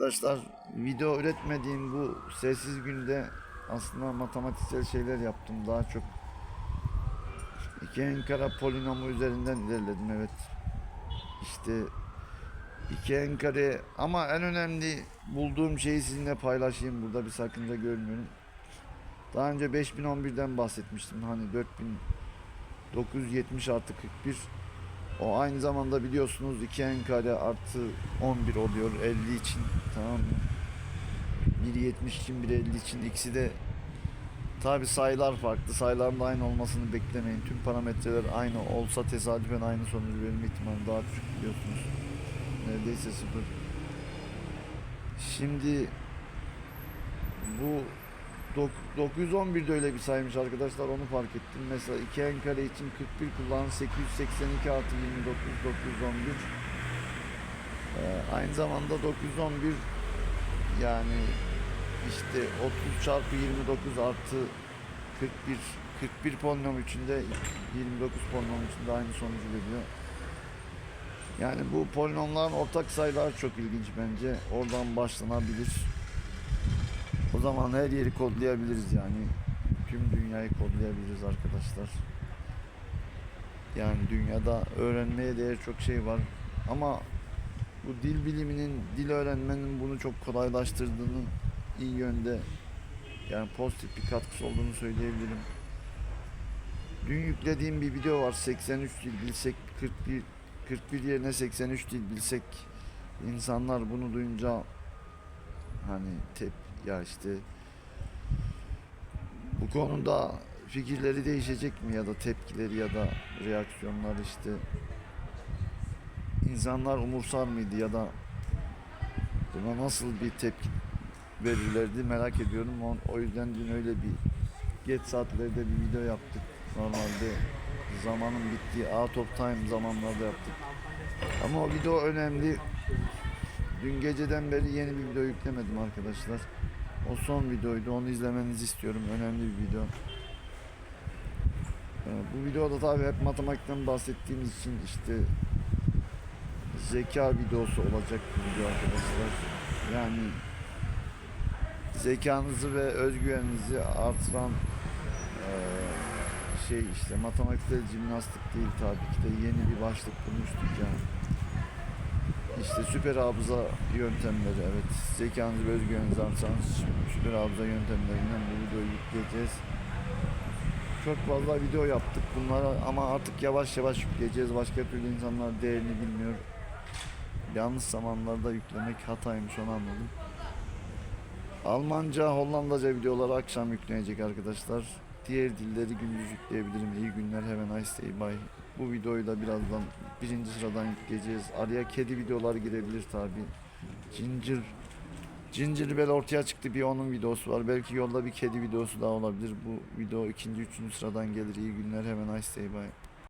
Arkadaşlar video üretmediğim bu sessiz günde aslında matematiksel şeyler yaptım. Daha çok iki en kare polinomu üzerinden ilerledim evet. İşte iki en kare ama en önemli bulduğum şeyi sizinle paylaşayım burada bir sakınca görmüyorum. Daha önce 5011'den bahsetmiştim. Hani 4970 artı 41 o aynı zamanda biliyorsunuz 2 en kare artı 11 oluyor 50 için tamam mı? Biri 70 için biri 50 için. İkisi de tabi sayılar farklı. Sayıların da aynı olmasını beklemeyin. Tüm parametreler aynı olsa tesadüfen aynı sonucu verme ihtimali daha düşük biliyorsunuz. Neredeyse sıfır. Şimdi bu 911'de öyle bir saymış arkadaşlar onu fark ettim. Mesela 2 en için 41 kullan 882 artı 29 911 Ee, aynı zamanda 911 yani işte 30 çarpı 29 artı 41 41 polinom içinde 29 polinom içinde aynı sonucu veriyor. Yani bu polinomların ortak sayılar çok ilginç bence. Oradan başlanabilir. O zaman her yeri kodlayabiliriz yani. Tüm dünyayı kodlayabiliriz arkadaşlar. Yani dünyada öğrenmeye değer çok şey var. Ama bu dil biliminin, dil öğrenmenin bunu çok kolaylaştırdığını iyi yönde yani pozitif bir katkısı olduğunu söyleyebilirim. Dün yüklediğim bir video var. 83 dil bilsek 41 41 yerine 83 dil bilsek insanlar bunu duyunca hani tep ya işte bu konuda fikirleri değişecek mi ya da tepkileri ya da reaksiyonlar işte insanlar umursar mıydı ya da buna nasıl bir tepki verirlerdi merak ediyorum. O, yüzden dün öyle bir geç saatlerde bir video yaptık. Normalde zamanın bittiği out of time zamanlarda yaptık. Ama o video önemli. Dün geceden beri yeni bir video yüklemedim arkadaşlar. O son videoydu. Onu izlemenizi istiyorum. Önemli bir video. Ee, bu videoda tabii hep matematikten bahsettiğimiz için işte zeka videosu olacak bu video arkadaşlar. Yani zekanızı ve özgüveninizi artıran eee, şey işte matematiksel jimnastik değil tabii ki de yeni bir başlık bulmuştuk yani. İşte süper hafıza yöntemleri evet zekanızı ve özgüveninizi artıran süper hafıza yöntemlerinden bu videoyu yükleyeceğiz. Çok fazla video yaptık bunlara ama artık yavaş yavaş yükleyeceğiz. Başka türlü insanlar değerini bilmiyor. Yanlış zamanlarda yüklemek hataymış onu anladım. Almanca, Hollandaca videoları akşam yükleyecek arkadaşlar. Diğer dilleri gündüz yükleyebilirim. İyi günler, have a nice day, bye. Bu videoyu da birazdan birinci sıradan yükleyeceğiz. Araya kedi videoları girebilir tabi. Ginger Ginger Bell ortaya çıktı bir onun videosu var. Belki yolda bir kedi videosu daha olabilir. Bu video ikinci, üçüncü sıradan gelir. İyi günler, nice day, bye.